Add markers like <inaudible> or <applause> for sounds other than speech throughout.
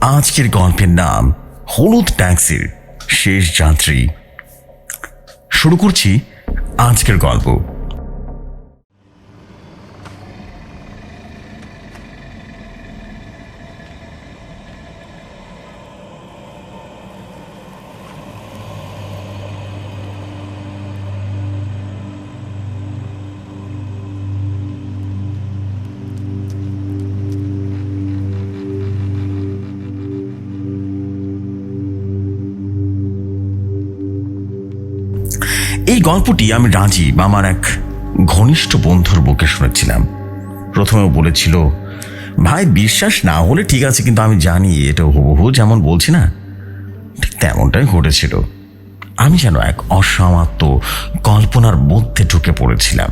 আজকের গল্পের নাম হলুদ ট্যাক্সির শেষ যাত্রী। শুরু করছি আজকের গল্প। এই গল্পটি আমি রাজীব আমার এক ঘনিষ্ঠ বন্ধুর বুকে শুনেছিলাম। প্রথমেও বলেছিল, ভাই, বিশ্বাস না হলে ঠিক আছে, কিন্তু আমি জানি এটা হুবহু যেমন বলছি না, ঠিক তেমনটাই ঘটেছিল। আমি যেন এক অসমাপ্ত কল্পনার মধ্যে ঢুকে পড়েছিলাম।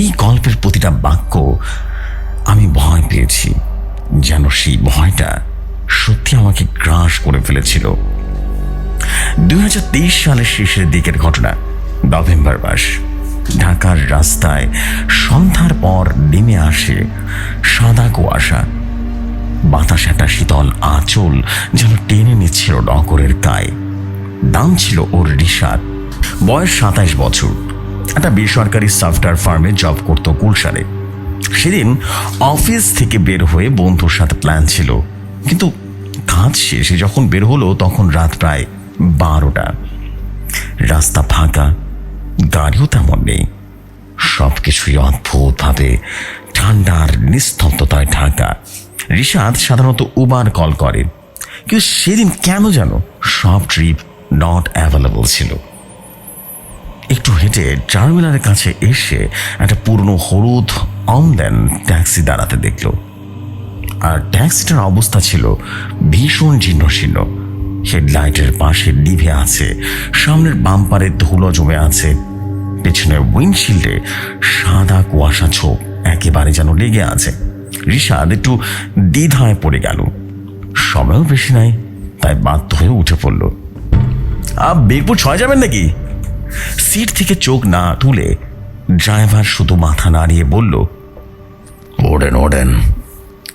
এই গল্পের প্রতিটা বাক্য আমি ভয় পেয়েছি, যেন সেই ভয়টা সত্যি আমাকে গ্রাস করে ফেলেছিল। দুই হাজার তেইশ সালের শেষের দিকের ঘটনা নভেম্বর মাস। ঢাকার রাস্তায় সন্ধ্যার পর নেমে আসে সাদা কুয়াশা। বাতাস একটা শীতল আঁচল যেন টেনে নিচ্ছিল নগরের গায়ে। দাম ছিল ওর রিসাদ বয়স সাতাইশ বছর। একটা বেসরকারি সফটওয়্যার ফার্মে জব করত গুলশানে। সেদিন অফিস থেকে বের হয়ে বন্ধুর সাথে প্ল্যান ছিল। কিন্তু কাজ শেষে যখন বের হলো তখন রাত প্রায় বারোটা। রাস্তা ফাঁকা। গাড়িও তেমন নেই। সব কিছুই অদ্ভুতভাবে, ঠান্ডার নিস্তব্ধতায় ঢাকা। রিশাদ সাধারণত উবার কল করে। কিন্তু সেদিন কেন যেন সব ট্রিপ নট অ্যাভেলেবল ছিল। একটু হেঁটে টার্মিনালের কাছে এসে একটা পুরনো হলুদ অমলেন ট্যাক্সি দাঁড়াতে দেখল। আর ট্যাক্সিটার অবস্থা ছিল ভীষণ জীর্ণ শীর্ণ হেডলাইটের পাশে নিভে আছে, সামনের বাম্পারে ধুলো জমে আছে পেছনের উইন্ডশিল্ডে সাদা কুয়াশা ছোপ একেবারে যেন লেগে আছে। ঋষাদ একটু দ্বিধায় পড়ে গেল। সময়ও বেশি নাই, তাই বাধ্য হয়ে উঠে পড়ল। আপ বীরপুর ছয় যাবেন নাকি? সিট থেকে চোখ না তুলে ড্রাইভার শুধু মাথা নাড়িয়ে বলল, ওডেন ওডেন।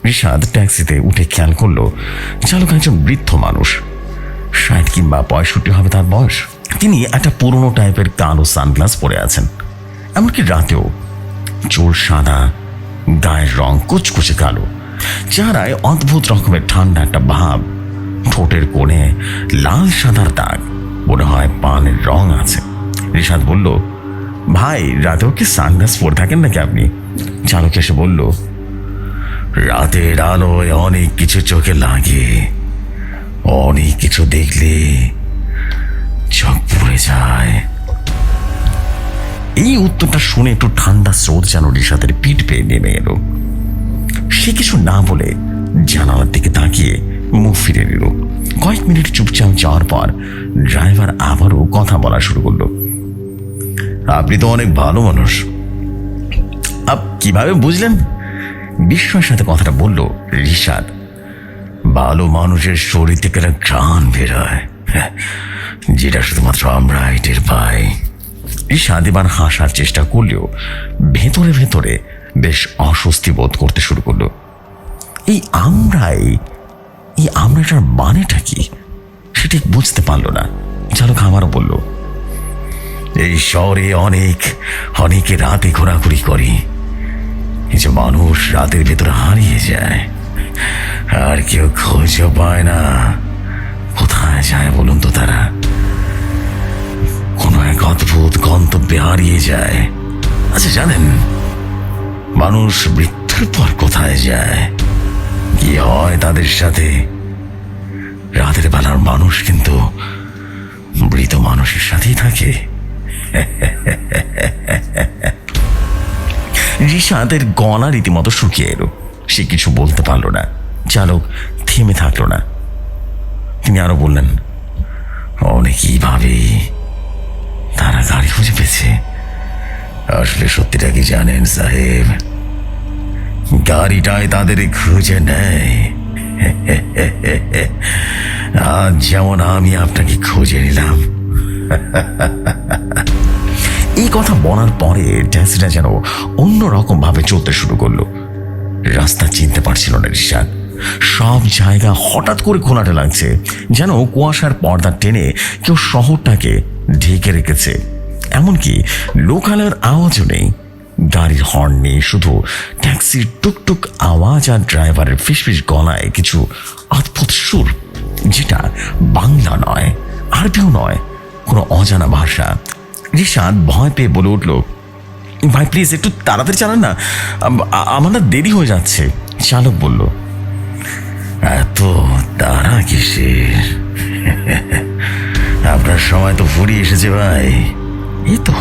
ঋষাদ ট্যাক্সিতে উঠে খেয়াল করল, চালক একজন বৃদ্ধ মানুষ। ষাট কিংবা পঁয়ষট্টি হবে তার বয়স। তিনি একটা পুরনো টাইপের কালো সানগ্লাস পরে আছেন। এমনকি রাতেও চোর সাদা, গায়ের রং কুচকুচে কালো, চেহারায় অদ্ভুত রকমের ঠান্ডা একটা ভাব, ঠোঁটের কোণে লাল সাদার দাগ, মনে হয় পানের রং আছে। ঋষাদ বলল, ভাই, রাতেও কি সানগ্লাস পরে থাকেন নাকি আপনি? চালক এসে বলল, রাতের আলোয় অনেক কিছু চোখে লাগে। অনেক কিছু দেখলে চোখ পড়ে যায়। এই উত্তরটা শুনে একটু ঠান্ডা স্রোত যেন রিসাদের পিঠ পেয়ে নেমে এলো। সে কিছু না বলে জানালার দিকে তাকিয়ে মুখ ফিরে নিল। কয়েক মিনিট চুপচাপ যাওয়ার পর ড্রাইভার আবারও কথা বলা শুরু করল। আপনি তো অনেক ভালো মানুষ। আপ, কীভাবে বুঝলেন? বিস্ময়ের সাথে কথাটা বলল রিশাদ। ভালো মানুষের শরীর থেকে একটা ঘ্রাণ বেরোয় <laughs> যেটা শুধুমাত্র আমরা টের পাই। এবার হাসার চেষ্টা করলেও ভেতরে ভেতরে বেশ অস্বস্তি বোধ করতে শুরু করল। এই আমরাই, এই আমরাটার মানেটা কি? ঠিক বুঝতে পারল না। চালক আমারও বলল, এই শহরে অনেক, অনেকে রাতে ঘোরাঘুরি করি। যে মানুষ রাতের ভেতরে হারিয়ে যায়, আর কেউ খোঁজও পায় না। কোথায় যায় বলুন তো তারা? কোনো এক অদ্ভুত গন্তব্যে হারিয়ে যায়। আচ্ছা জানেন, মানুষ মৃত্যুর পর কোথায় যায়? কি হয় তাদের সাথে? রাতের বেলার মানুষ কিন্তু মৃত মানুষের সাথেই থাকে। রিশাদের গলা রীতিমতো শুকিয়ে এলো। সে কিছু বলতে পারল না। চালক থেমে থাকল না। তিনি আরও বললেন অনেকেই ভাবে তারা গাড়ি খুঁজে পেয়েছে? আসলে সত্যিটা কি জানেন সাহেব? গাড়িটাই তাদের খুঁজে নেয়। আজ যেমন আমি আপনাকে খুঁজে নিলাম। এই কথা বলার পরে ট্যাক্সিটা যেন অন্যরকম ভাবে চলতে শুরু করল। রাস্তা চিনতে পারছিল না রিশাদ সব জায়গা হঠাৎ করে খোলাটে লাগছে, যেন কুয়াশার পর্দা টেনে কেউ শহরটাকে ঢেকে রেখেছে। এমনকি লোকালয়ের আওয়াজও নেই। গাড়ির হর্ন নেই, শুধু ট্যাক্সির টুকটুক আওয়াজ আর ড্রাইভারের ফিসফিস গলায় কিছু অদ্ভুত সুর, যেটা বাংলা নয়, আরবিও নয়, কোনো অজানা ভাষা। রিশাদ ভয় পেয়ে বলে উঠল, ভাই প্লিজ একটু তাড়াতাড়ি চালান না। আম- আমার না দেরি হয়ে যাচ্ছে। চালক বলল এত তাড়া কিসের? আপনার সময় তো ফুরিয়ে এসেছে ভাই। এই তো,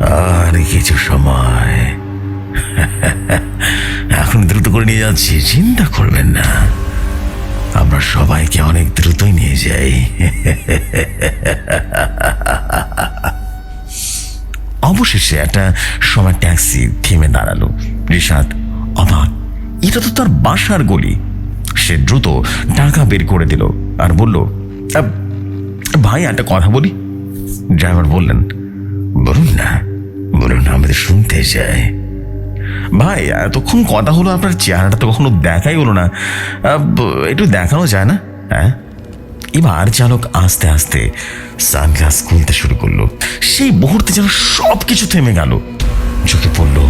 আর কিছু সময়। এখন দ্রুত করে নিয়ে যাচ্ছি, চিন্তা করবেন না। আমরা সবাইকে অনেক দ্রুতই নিয়ে যাই। অবশেষে একটা সময় ট্যাক্সি থেমে দাঁড়াল। রিশাদ, অবাক, এটা তো তার বাসার গলি। সে দ্রুত টাকা বের করে দিল আর বলল "আ, ভাই একটা কথা বলি? ড্রাইভার বললেন বলুন না বলুন না আমাদের শুনতে চাই। ভাই এতক্ষণ কথা হলো আপনার চেহারাটা তো কখনো দেখাই হলো না। একটু দেখানো যায় না? হ্যাঁ? এবার চালক আস্তে আস্তে সানগ্লাস খুলতে শুরু করল। সেই মুহূর্তে যেন সব কিছু থেমে গেল। চোখে পড়ল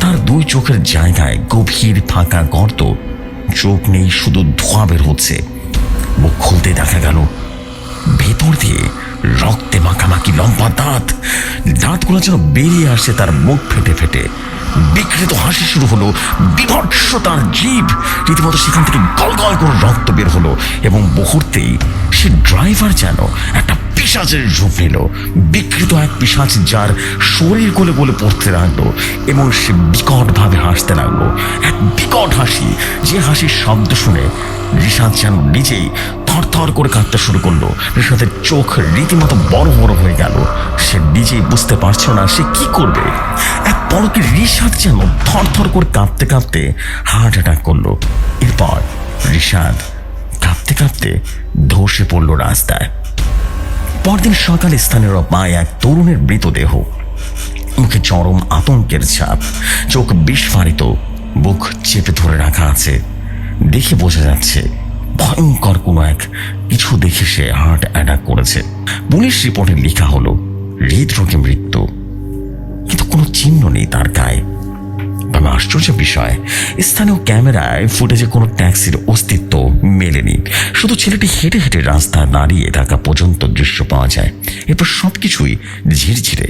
তার দুই চোখের জায়গায় গভীর ফাঁকা গর্ত চোখ নেই, শুধু ধোঁয়া বের হচ্ছে। মুখ খুলতে দেখা গেল, ভেতর দিয়ে রক্তে মাখামাখি লম্বা দাঁত। দাঁতগুলো যেন বেরিয়ে আসছে তার মুখ ফেটে ফেটে। বিকৃত হাসি শুরু হলো, বিভৎস তার জীব রীতিমতো সেখান থেকে গল গল করে রক্ত বের হলো এবং মুহূর্তেই সে ড্রাইভার যেন একটা পিসাচের রূপ নিল। বিকৃত এক পিসাচ যার শরীর কোলে বলে পড়তে লাগল এবং সে বিকটভাবে হাসতে লাগল। এক বিকট হাসি, যে হাসির শব্দ শুনে ঋষাদ যেন নিজেই থরথর করে কাঁদতে শুরু করল। ঋষাদের চোখ রীতিমতো বড় বড় হয়ে গেল। সে নিজেই বুঝতে পারছিল না সে কি করবে। এক পলকে ঋষাদ যেন থরথর করে কাঁপতে কাঁপতে হার্ট অ্যাটাক করল। এরপর ঋষাদ কাঁপতে কাঁপতে ধসে পড়ল রাস্তায়। পরদিন সকালে স্থানীয় পায় এক তরুণের মৃতদেহ। মুখে চরম আতঙ্কের ছাপ, চোখ বিস্ফারিত, বুক চেপে ধরে রাখা আছে। দেখে বোঝা যাচ্ছে, ভয়ঙ্কর কোনো এক কিছু দেখে সে হার্ট অ্যাটাক করেছে। পুলিশ রিপোর্টে লেখা হলো, হৃদরোগে মৃত্যু। কিন্তু কোনো চিহ্ন নেই তার গায়ে। তবে আশ্চর্য বিষয়, স্থানীয় ক্যামেরায় ফুটেজে কোনো ট্যাক্সির অস্তিত্ব মেলেনি। শুধু ছেলেটি হেঁটে হেঁটে রাস্তায় দাঁড়িয়ে থাকা পর্যন্ত দৃশ্য পাওয়া যায়। এরপর সব কিছুই ঝিরঝিরে।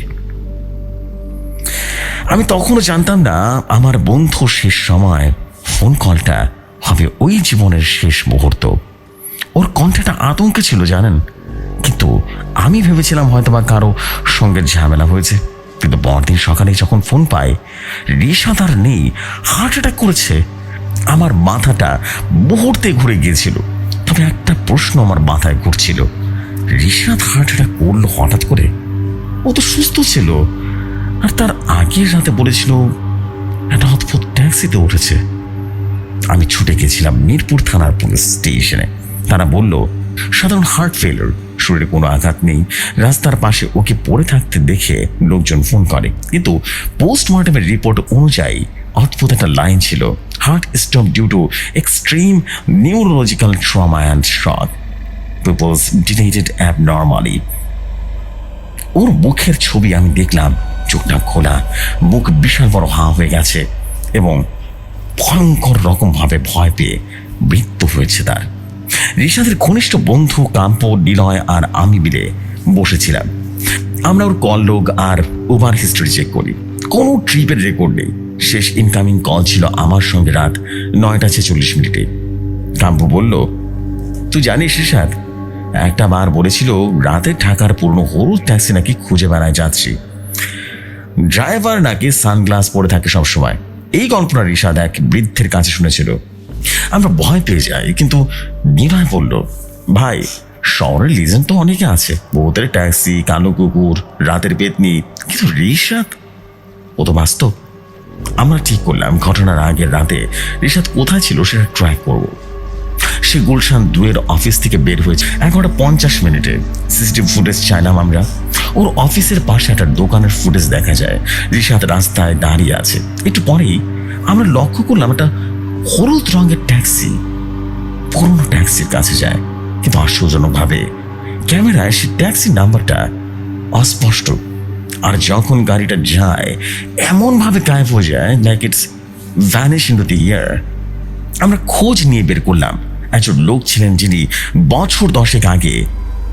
আমি তখনও জানতাম না, আমার বন্ধু শেষ সময় ফোন কলটা হবে ওই জীবনের শেষ মুহূর্ত। ওর কণ্ঠটা আতঙ্কে ছিল, জানেন? কিন্তু আমি ভেবেছিলাম হয়তো বা কারও সঙ্গে ঝামেলা হয়েছে। কিন্তু পরদিন সকালে যখন ফোন পায় রিশাদ আর নেই হার্ট অ্যাটাক করেছে। আমার মাথাটা মুহূর্তে ঘুরে গিয়েছিল। তবে একটা প্রশ্ন আমার মাথায় ঘুরছিল। রিশাদ হার্ট অ্যাটাক করল হঠাৎ করে? ও তো সুস্থ ছিল। আর তার আগের রাতে বলেছিল, একটা অদ্ভুত ট্যাক্সিতে উঠেছে। আমি ছুটে গেছিলাম মিরপুর থানার পুলিশ স্টেশনে। তারা বলল, সাধারণ হার্ট ফেলার শরীরে কোনো আঘাত নেই। রাস্তার পাশে ওকে পড়ে থাকতে দেখে লোকজন ফোন করে। কিন্তু পোস্টমর্টমের রিপোর্ট অনুযায়ী অদ্ভুত একটা লাইন ছিল heart stop due to extreme neurological trauma and shock pupils ডিটেটেড abnormally ওর মুখের ছবি আমি দেখলাম, চোখটা খোলা, মুখ বিশাল বড় হা হয়ে গেছে এবং ভয়ঙ্কর রকমভাবে ভয় পেয়ে মৃত্যু হয়েছে তার। ঋষাদের ঘনিষ্ঠ বন্ধু কাম্প, নিলয় আর আমি মিলে বসেছিলাম। আমরা ওর কল লোক আর ওভার হিস্ট্রি চেক করি। কোনো ট্রিপের রেকর্ড নেই। শেষ ইনকামিং কল ছিল আমার সঙ্গে রাত নয়টা ছেচল্লিশ মিনিটে। কাম্পু বলল, তুই জানিস ঋষাদ, একটা বার বলেছিল রাতে ঢাকার পুরনো হলুদ ট্যাক্সি নাকি খুঁজে বেড়ায় যাচ্ছি। ড্রাইভার নাকি সানগ্লাস পরে থাকে সবসময়। এই গল্পটা ঋষাদ এক বৃদ্ধের কাছে শুনেছিল। আমরা ভয় পেয়ে যাই, কিন্তু নিলয় বলল, ভাই, শহরের লিজেন্ড তো অনেকে আছে। বহুতের ট্যাক্সি কালো কুকুর, রাতের পেতনি, কিন্তু ঋষাদ ও তো বাস্তব। আমরা ঠিক করলাম, ঘটনার আগের রাতে ঋষাদ কোথায় ছিল সেটা ট্র্যাক করব। সে গুলশান দুয়ের অফিস থেকে বের হয়েছে, এগারোটা পঞ্চাশ মিনিটে। সিসিটিভি ফুটেজ চাইলাম আমরা। ওর অফিসের পাশে একটা দোকানের ফুটেজ দেখা যায়। ঋষাদ রাস্তায় দাঁড়িয়ে আছে। একটু পরেই আমরা লক্ষ্য করলাম একটা হলুদ রঙের ট্যাক্সি, পুরনো ট্যাক্সির কাছে যায়। কিন্তু আশ্চর্যজনকভাবে ক্যামেরায় সেই ট্যাক্সির নাম্বারটা অস্পষ্ট। আর যখন গাড়িটা যায়, এমনভাবে গায়েব হয়ে যায় like it's vanish in the air আমরা খোঁজ নিয়ে বের করলাম। একজন লোক ছিলেন যিনি বছর দশেক আগে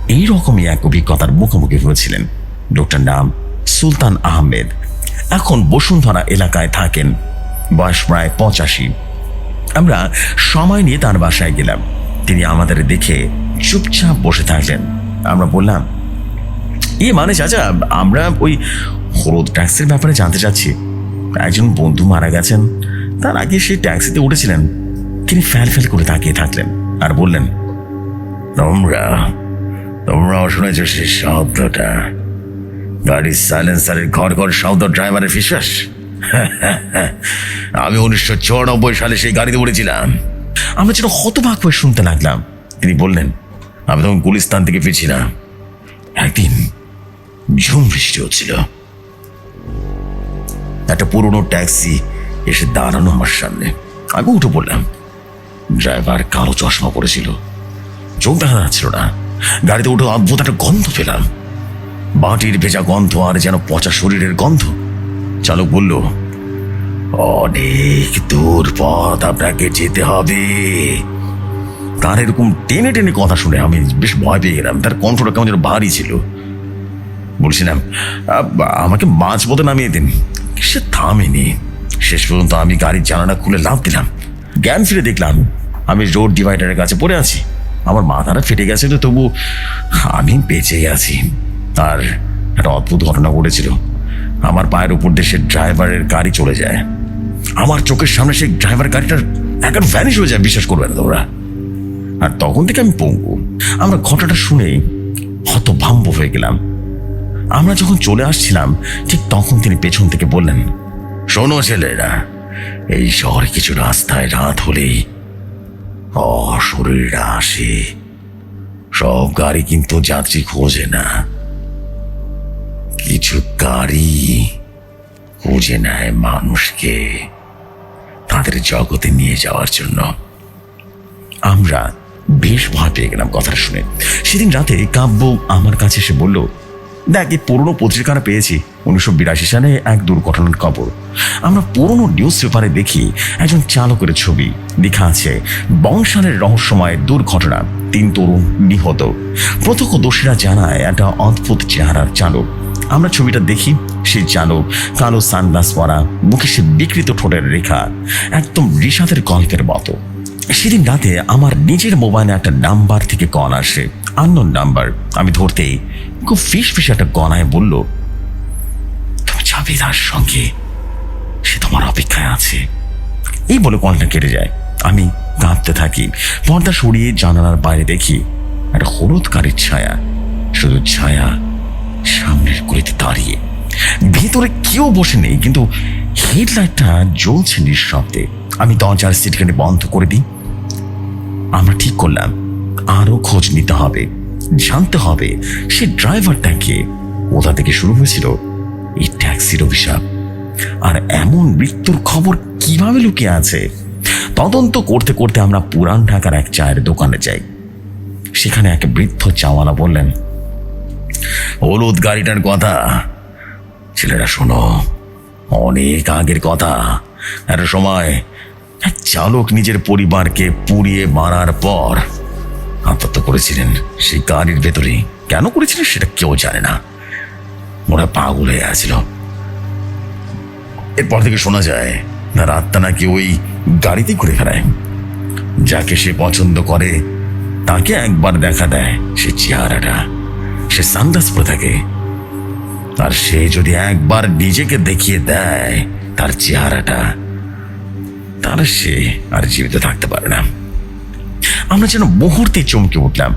এই রকমই এক অভিজ্ঞতার মুখোমুখি হয়েছিলেন। লোকটার নাম সুলতান আহমেদ। এখন বসুন্ধরা এলাকায় থাকেন। বয়স প্রায় পঁচাশি। আমরা সময় নিয়ে তার বাসায় গেলাম। তিনি আমাদের দেখে চুপচাপ বসে থাকলেন। আমরা বললাম, এ মানে চাচা, আমরা ওই হলুদ ট্যাক্সির ব্যাপারে জানতে চাচ্ছি। একজন বন্ধু মারা গেছেন, তার আগে সেই ট্যাক্সিতে উঠেছিলেন। তিনি ফ্যাল ফ্যাল করে তাকিয়ে থাকলেন আর বললেন, তোমরা তোমরাও শুনেছ সেই শব্দটা? গাড়ির সাইলেন্সারের ঘর ঘর শব্দ ড্রাইভারের ফিসাস <laughs> আমি উনিশশো চুরানব্বই সালে সেই গাড়িতে উঠেছিলাম আমরা যেন হতবাক হয়ে শুনতে লাগলাম। তিনি বললেন, আমি তখন গুলিস্তান থেকে ফিরছিলাম। একদিন ঝুম বৃষ্টি হচ্ছিল। একটা পুরনো ট্যাক্সি এসে দাঁড়ানো আমার সামনে। আমি উঠে পড়লাম। ড্রাইভার কালো চশমা পড়েছিল চোখ দেখা যাচ্ছিল না। গাড়িতে উঠে অদ্ভুত একটা গন্ধ পেলাম। বাটির ভেজা গন্ধ আর যেন পচা শরীরের গন্ধ চালক বলল, অনেক দূর পথ আপনাকে যেতে হবে। তার এরকম টেনে টেনে কথা শুনে আমি বেশ ভয় পেয়ে গেলাম। তার কণ্ঠটা কেমন যেন ভারী ছিল। বলছিলাম আমাকে মাঝ পথে নামিয়ে দিন। সে থামেনি। শেষ পর্যন্ত আমি গাড়ির জানালা খুলে লাভ দিলাম। জ্ঞান ফিরে দেখলাম, আমি রোড ডিভাইডারের কাছে পড়ে আছি। আমার মাথাটা ফেটে গেছে তো তবু আমি বেঁচে আছি। আর একটা অদ্ভুত ঘটনা ঘটেছিল। আমার পায়ের উপর দিয়ে ড্রাইভারের গাড়ি চলে যায়। আমার চোখের সামনে সেই ড্রাইভার গাড়িটার একবার ভ্যানিশ হয়ে যায়, বিশ্বাস করবে না তোমরা। আর তখন থেকে আমি পঙ্গু। আমরা ঘটনাটা শুনে হতভম্ব হয়ে গেলাম। আমরা যখন চলে আসছিলাম, ঠিক তখন তিনি পেছন থেকে বললেন, শোনো ছেলেরা, এই শহরে কিছু রাস্তায় রাত হলেই অশরীররা আসে। সব গাড়ি কিন্তু যাত্রী খোঁজে না। কিছু গাড়ি খুঁজে নেয় মানুষকে তাদের জগতে নিয়ে যাওয়ার জন্য। আমরা বেশ ভয় পেয়ে গেলাম কথাটা শুনে। সেদিন রাতে কাব্য আমার কাছে এসে বলল, দেখ, এই পুরনো পত্রিকাটা পেয়েছি, উনিশশো বিরাশি সালে এক দুর্ঘটনার খবর। আমরা পুরনো নিউজ পেপারে দেখি একজন চালকের ছবি। লেখা আছে, বংশালের রহস্যময় দুর্ঘটনা, তিন তরুণ নিহত। প্রত্যক্ষদর্শীরা জানায়, একটা অদ্ভুত চেহারার চালক। আমরা ছবিটা দেখি, সেই চালক কালো সানগ্লাস পরা, মুখে সে বিকৃত ঠোঁটের রেখা, একদম রিসাদের গল্পের মতো। সেদিন রাতে আমার নিজের মোবাইলে একটা নাম্বার থেকে কল আসে, আননোন নাম্বার। আমি ধরতেই খুব ফিস ফিস একটা গলায় বলল তুমি যাবে তার সঙ্গে, সে তোমার অপেক্ষায় আছে। এই বলে কলটা কেটে যায়। আমি কাঁদতে থাকি, পর্দা সরিয়ে জানালার বাইরে দেখি, একটা হলুদ গাড়ির ছায়া, শুধু ছায়া দাঁড়িয়ে। ভেতরে কেউ বসে নেই, কিন্তু হেডলাইটটা জ্বলছে নিঃশব্দে। আমি দরজার সিটখানে বন্ধ করে দিই। আমরা ঠিক করলাম আরও খোঁজ নিতে হবে, জানতে হবে সে ড্রাইভারটাকে কোথা থেকে শুরু হয়েছিল এই ট্যাক্সির অভিশাপ? আর এমন মৃত্যুর খবর কীভাবে লুকিয়ে আছে? তদন্ত করতে করতে আমরা পুরান ঢাকার এক চায়ের দোকানে যাই। সেখানে এক বৃদ্ধ চাওয়ালা বললেন হলুদ গাড়িটার কথা। ছেলেরা শোনো, অনেক আগের কথা। একটা সময় চালক নিজের পরিবারকে পুড়িয়ে মারার পর আত্মহত্যা করেছিলেন সেই গাড়ির ভেতরে। কেন করেছিলেন সেটা কেউ জানে না। ওরা পাগল হয়ে আছিল এরপর থেকে শোনা যায়, তার আত্মা নাকি ওই গাড়িতে ঘুরে ফেরায় যাকে সে পছন্দ করে, তাকে একবার দেখা দেয় সে চেহারাটা। সে সানগ্লাস পরে থাকে। আর সে যদি একবার নিজেকে দেখিয়ে দেয়, তার চেহারাটা, তাহলে সে আর জীবিত থাকতে পারে না। আমরা যেন মুহূর্তে চমকে উঠলাম।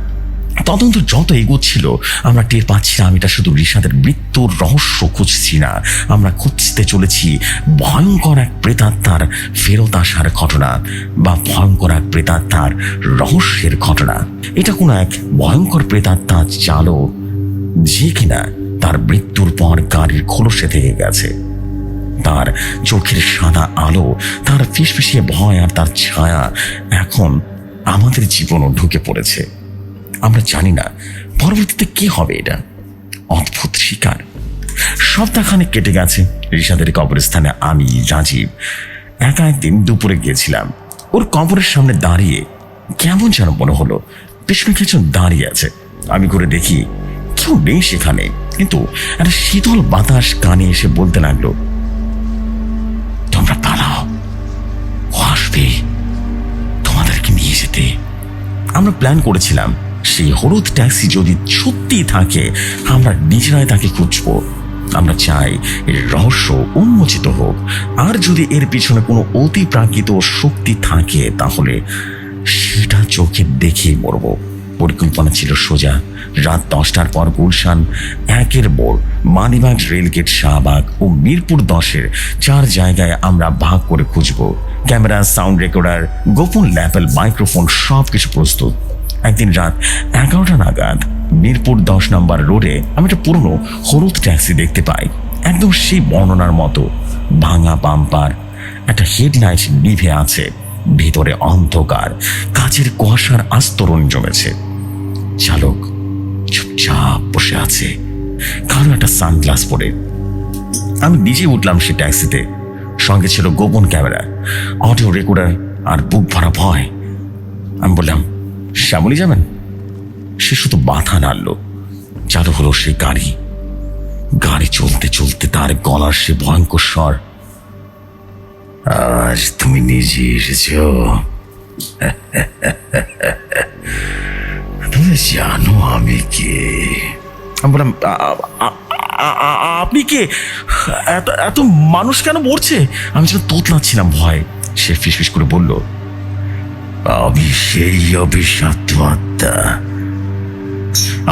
তদন্ত যত এগোচ্ছিল, আমরা টের পাচ্ছিলাম এটা শুধু ঋষাদের মৃত্যুর রহস্য খুঁজছি না। আমরা খুঁজতে চলেছি ভয়ঙ্কর এক প্রেতাত্মার ফেরত আসার ঘটনা বা ভয়ঙ্কর এক প্রেতাত্মার রহস্যের ঘটনা। এটা কোনো এক ভয়ঙ্কর প্রেতাত্মার চালক যে কিনা তার মৃত্যুর পর গাড়ির খোলসে থেকে গেছে। তার চোখের সাদা আলো, তার ফিসফিসিয়ে ভয় আর তার ছায়া এখন আমাদের জীবনও ঢুকে পড়েছে। আমরা জানি না পরবর্তীতে কি হবে এটা। অদ্ভুত শিকার। সপ্তাহখানেক কেটে গেছে। ঋষাদের কবরস্থানে আমি, রাজীব, একা একদিন দুপুরে গিয়েছিলাম। ওর কবরের সামনে দাঁড়িয়ে কেমন যেন মনে হলো, পেছনে কিছু দাঁড়িয়ে আছে। আমি ঘুরে দেখি কেউ নেই সেখানে। কিন্তু একটা শীতল বাতাস কানে এসে বলতে লাগল, তোমরা পালাও ও আসবে। তোমাদেরকে নিয়ে যেতে। আমরা প্ল্যান করেছিলাম, সেই হলুদ ট্যাক্সি যদি সত্যি থাকে, আমরা নিজেরাই তাকে খুঁজবো। আমরা চাই এর রহস্য উন্মোচিত হোক। আর যদি এর পিছনে কোনো অতি প্রাকৃত শক্তি থাকে, তাহলে সেটা চোখে দেখেই মরব। পরিকল্পনা ছিল সোজা। রাত দশটার পর গুলশান, একের বোর মানিবাগ রেলগেট, শাহবাগ ও মিরপুর দশের চার জায়গায় আমরা ভাগ করে খুঁজব। ক্যামেরা, সাউন্ড রেকর্ডার, গোপন ল্যাপেল, মাইক্রোফোন সব কিছু প্রস্তুত। একদিন রাত এগারোটা নাগাদ মিরপুর দশ নম্বর রোডে আমি একটা পুরনো হলুদ ট্যাক্সি দেখতে পাই। একদম সেই বর্ণনার মতো। ভাঙা বাম্পার, একটা হেডলাইট নিভে আছে। ভিতরে অন্ধকার, কাচের কুয়াশার আস্তরণ জমেছে। চালক চুপচাপ বসে আছে। কারও একটা সানগ্লাস পরে। আমি নিজে উঠলাম সে ট্যাক্সিতে। সঙ্গে ছিল গোপন ক্যামেরা, অডিও রেকর্ডার আর বুক ভরা ভয়। আমি বললাম, শ্যামলি যাবেন? সে শুধু বাধা নাড়ল। চালু হলো সে গাড়ি। গাড়ি চলতে চলতে তার গলার সে ভয়ঙ্কর স্বর আজ তুমি নিজে এসেছ। তুমি জানো আমি কে। আমি বললাম "আ- আ- আ- আ- আপনি কে? এত এত মানুষ কেন মরছে? আমি যেন তোতলাচ্ছিলাম ভয়। সে ফিসফিস করে বলল আমি সেই অভিশাপ্ত আত্মা।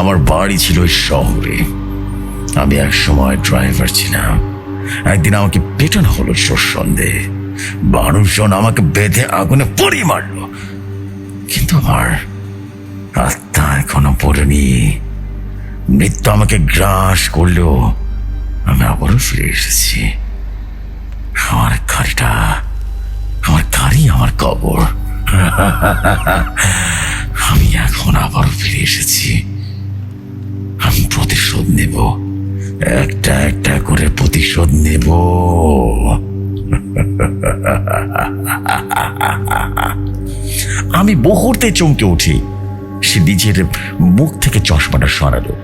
আমার বাড়ি ছিল ওই শহরে। আমি এক সময় ড্রাইভার ছিলাম। একদিন আমাকে পেটানো হলো সন্দেহে মানুষজন আমাকে বেঁধে আগুনে পড়ি মারলো। কিন্তু আমার আত্মা এখনও পড়েনি। মৃত্যু আমাকে গ্রাস করলেও আমি আবারও ফিরে এসেছি। আমার গাড়িটা আমার গাড়ি আমার কবর। আমি এখন আবারও ফিরে এসেছি। আমি প্রতিশোধ নেব। একটা একটা করে প্রতিশোধ নেব। আমি বহুতে চমকে উঠি। সে নিজের মুখ থেকে চশমাটা সরালো।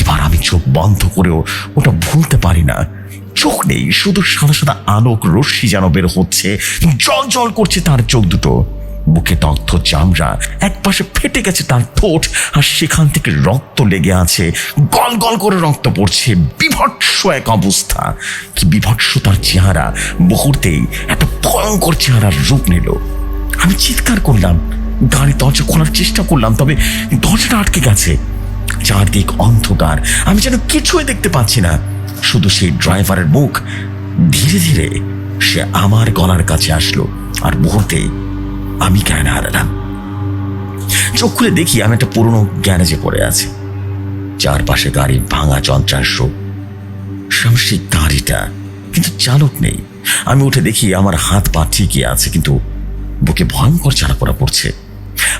এবার আমি চোখ বন্ধ করেও ওটা ভুলতে পারি না। চোখ নেই, শুধু সাদা সাদা আলোক রশ্মি যেন বের হচ্ছে, জল জল করছে তার চোখ দুটো। বুকে দগ্ধ চামড়া এক পাশে ফেটে গেছে তার ঠোঁট, আর সেখান থেকে রক্ত লেগে আছে। গল গল করে রক্ত পড়ছে বিভৎস এক অবস্থা। কি বিভৎস তার চেহারা। মুহূর্তেই একটা ভয়ঙ্কর চেহারার রূপ নিল। আমি চিৎকার করলাম, গাড়ি দরজা খোলার চেষ্টা করলাম, তবে দরজাটা আটকে গেছে। চারদিক অন্ধকার। আমি যেন কিছুই দেখতে পাচ্ছি না। শুধু সেই ড্রাইভারের মুখ। ধীরে ধীরে সে আমার গলার কাছে আসলো, আর মুহূর্তে আমি জ্ঞান হারালাম। চোখ খুলে দেখি আমি একটা পুরনো গ্যারেজে পড়ে আছি। চারপাশে গাড়ির ভাঙা যন্ত্রাংশ। সেই গাড়িটা, কিন্তু চালক নেই। আমি উঠে দেখি আমার হাত পা ঠিকই আছে, কিন্তু বুকে ভয়ঙ্কর চারা পড়া পড়ছে।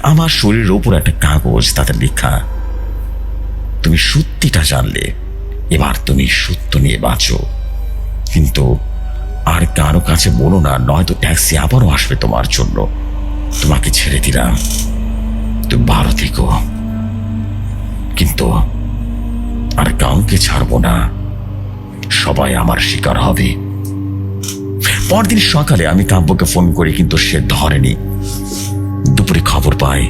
আমার শরীরের ওপর একটা কাগজ, তাতে লেখা, তুমি সত্যিটা জানলে, এবার তুমি সত্য নিয়ে বাঁচো। কিন্তু আর কারও কাছে বলো না, নয়তো ট্যাক্সি আবারও আসবে তোমার জন্য। তোমাকে ছেড়ে দিলাম। তুমি ভালো থেকো। কিন্তু আর কাউকে ছাড়বো না। সবাই আমার শিকার হবে। পরদিন সকালে আমি কাব্যকে ফোন করি, কিন্তু সে ধরেনি। দুপুরে খবর পাই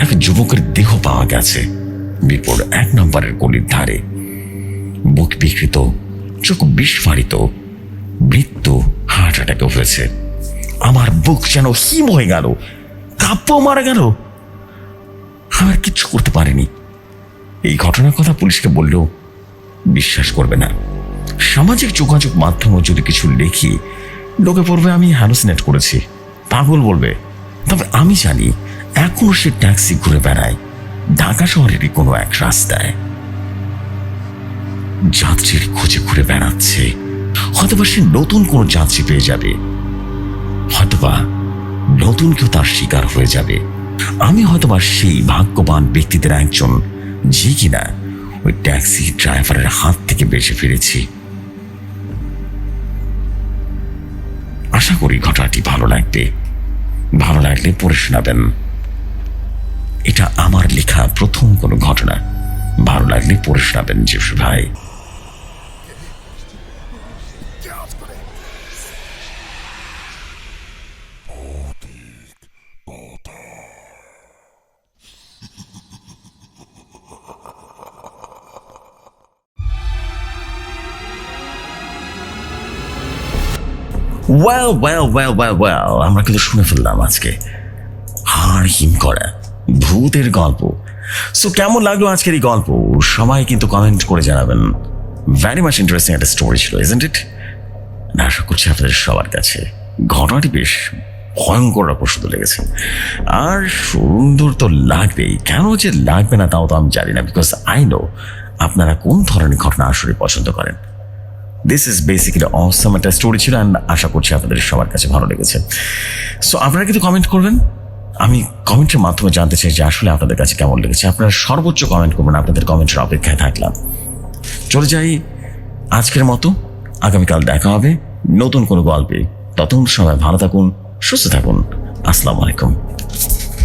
এক যুবকের দেহ পাওয়া গেছে। বিপুর এক নম্বরের গলির ধারে। বুক বিকৃত, চোখ বিস্ফারিত, মৃত্যু হার্ট অ্যাটাকে হয়েছে। আমার বুক যেন হিম হয়ে গেল কাব্য মারা গেল। আমার কিচ্ছু করতে পারিনি। এই ঘটনার কথা পুলিশকে বললেও বিশ্বাস করবে না। সামাজিক যোগাযোগ মাধ্যমে যদি কিছু লিখি, লোকে পড়বে আমি হ্যালোসিনেট করেছি। পাগল বলবে, তবে আমি জানি, এখনও সে ট্যাক্সি ঘুরে বেড়ায়। ঢাকা শহরেরই কোনো এক রাস্তায়। যাত্রীর খুঁজে ঘুরে বেড়াচ্ছে। হয়তোবা সে নতুন কোনো যাত্রী পেয়ে যাবে। হয়তোবা নতুন কেউ তার শিকার হয়ে যাবে। আমি হয়তোবা সেই ভাগ্যবান ব্যক্তিদের একজন, যে কিনা ওই ট্যাক্সি ড্রাইভারের হাত থেকে বেঁচে ফিরেছি। আশা করি ঘটনাটি ভালো লাগবে। ভালো লাগলে পড়ে শোনাবেন। এটা আমার লেখা প্রথম কোনো ঘটনা। ভালো লাগলে পড়ে শোনাবেন জেসু ভাই। Well well well well well আমরা কিন্তু শুনে ফেললাম আজকে। হাড় হিম করা ভূতের গল্প। সো কেমন লাগল আজকের এই গল্প? সবাই কিন্তু কমেন্ট করে জানাবেন। ভ্যারি মাচ ইন্টারেস্টিং একটা স্টোরি ছিল ইজেন্ট ইট আশা করছি আপনাদের সবার কাছে ঘটনাটি বেশ ভয়ঙ্কর প্রশ্ন লেগেছে। আর সুন্দর তো লাগবেই। কেন যে লাগবে না তাও তো আমি জানি না বিকজ আই নো আপনারা কোন ধরনের ঘটনা আসলে পছন্দ করেন। দিস ইজ বেসিক্যালি অসম একটা স্টোরি ছিল অ্যান্ড আশা করছি আপনাদের সবার কাছে ভালো লেগেছে। সো আপনারা কিন্তু কমেন্ট করবেন। আমি কমেন্টের মাধ্যমে জানতে চাই যে আসলে আপনাদের কাছে কেমন লেগেছে। আপনারা সর্বোচ্চ কমেন্ট করবেন, আপনাদের কমেন্টের অপেক্ষায় থাকলাম। চলে যাই আজকের মতো। আগামীকাল দেখা হবে। নতুন কোনো গল্পে। ততক্ষণ সবাই ভালো থাকুন, সুস্থ থাকুন। আসসালামু আলাইকুম।